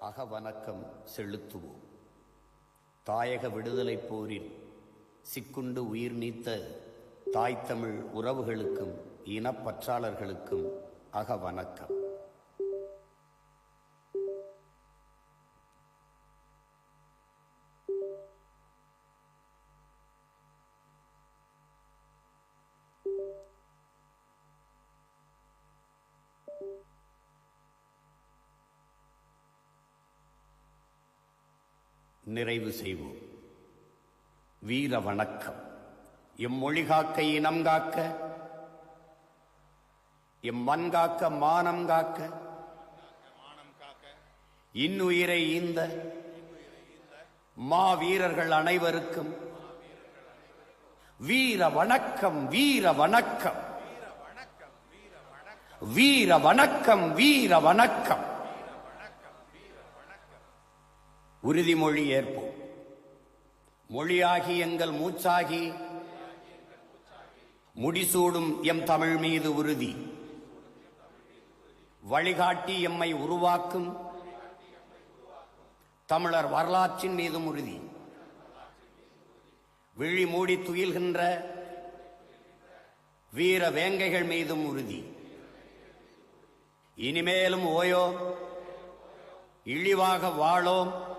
அகவணக்கம் செலுத்துவோம். தாயக விடுதலைப் போரில் சிக்குண்டு உயிர் நீத்த தாய்த்தமிழ் உறவுகளுக்கும் இனப்பற்றாளர்களுக்கும் அகவணக்கம். நிறைவு செய்வோம். வீர வணக்கம். எம் மொழி காக்க இனம் காக்க எம் மண் காக்க மானம் காக்க இன்னுயிரை ஈந்த மா வீரர்கள் அனைவருக்கும் வீர வணக்கம் வீர வணக்கம். வீர வணக்கம் வீர வணக்கம். உறுதிமொழி ஏற்போம். மொழியாகி எங்கள் மூச்சாகி முடிசூடும் எம் தமிழ் மீது உறுதி. வழிகாட்டி எம்மை உருவாக்கும் தமிழர் வரலாற்றின் மீதும் உறுதி. விழி மூடி துயில்கின்ற வீர வேங்கைகள் மீதும் உறுதி. இனிமேலும் ஓயோ இழிவாக வாழோம்.